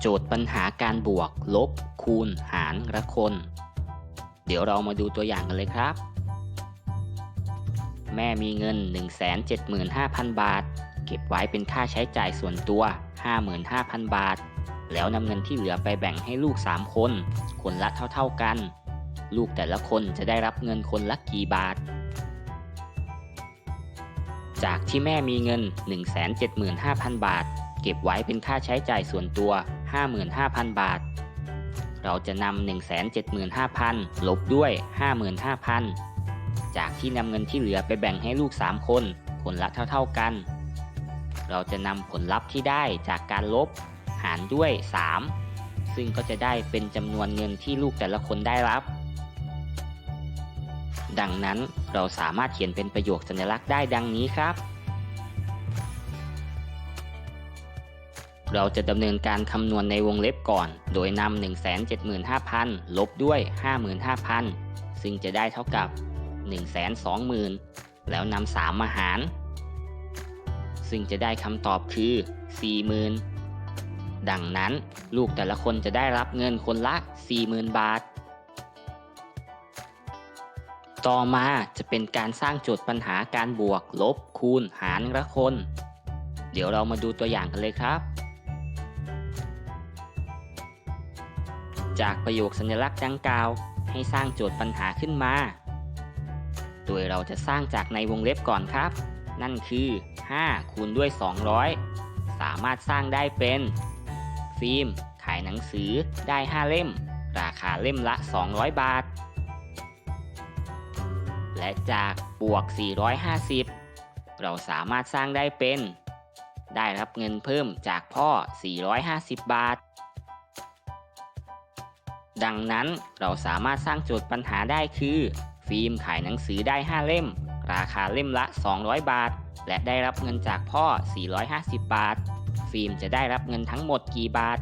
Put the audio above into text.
โจทย์ปัญหาการบวก ลบ คูณ หารละคน เดี๋ยวเรามาดูตัวอย่างกันเลยครับ แม่มีเงิน 175,000 บาท เก็บไว้เป็นค่าใช้จ่ายส่วนตัว 55,000 บาท แล้วนำเงินที่เหลือไปแบ่งให้ลูก 3 คน คนละเท่าๆกัน ลูกแต่ละคนจะได้รับเงินคนละกี่บาท จากที่แม่มีเงิน 175,000 บาทเก็บไว้เป็นค่าใช้จ่ายส่วนตัว 55,000 บาท เราจะนำ175,000 ลบด้วย 55,000 จากที่นำเงินที่เหลือไปแบ่งให้ลูก 3 คน คนละเท่า ๆกัน เราจะนำผลลัพธ์ที่ได้จากการลบ หารด้วย 3 ซึ่งก็จะได้เป็นจำนวนเงินที่ลูกแต่ละคนได้รับ ดังนั้นเราสามารถเขียนเป็นประโยคสัญลักษณ์ได้ดังนี้ครับ เราจะดำเนินการคำนวณในวงเล็บก่อน โดยนำ175,000 ลบด้วย 55,000 ซึ่งจะได้เท่ากับ 120,000 แล้วนำ3มาหาร ซึ่งจะได้คำตอบคือ 40,000 ดังนั้นลูกแต่ละคนจะได้รับเงินคนละ 40,000 บาท ต่อมาจะเป็นการสร้างโจทย์ปัญหาการบวก ลบ คูณ หารละคนเดี๋ยวเรามาดูตัวอย่างกันเลยครับ จากประโยคสัญลักษณ์ดังกล่าว ให้สร้างโจทย์ปัญหาขึ้นมา โดยเราจะสร้างจากในวงเล็บก่อนครับ นั่นคือ 5 คูณด้วย 200 สามารถสร้างได้เป็น ฟิล์ม ขายหนังสือได้ 5 เล่ม ราคาเล่มละ 200 บาท และจากบวก 450 เราสามารถสร้างได้เป็น ได้รับเงินเพิ่มจากพ่อ 450 บาท ดังนั้นเราสามารถสร้างโจทย์ปัญหาได้คือ ฟิล์มขายหนังสือได้ 5 เล่ม ราคาเล่มละ 200 บาท และได้รับเงินจากพ่อ 450 บาท ฟิล์มจะได้รับเงินทั้งหมดกี่บาท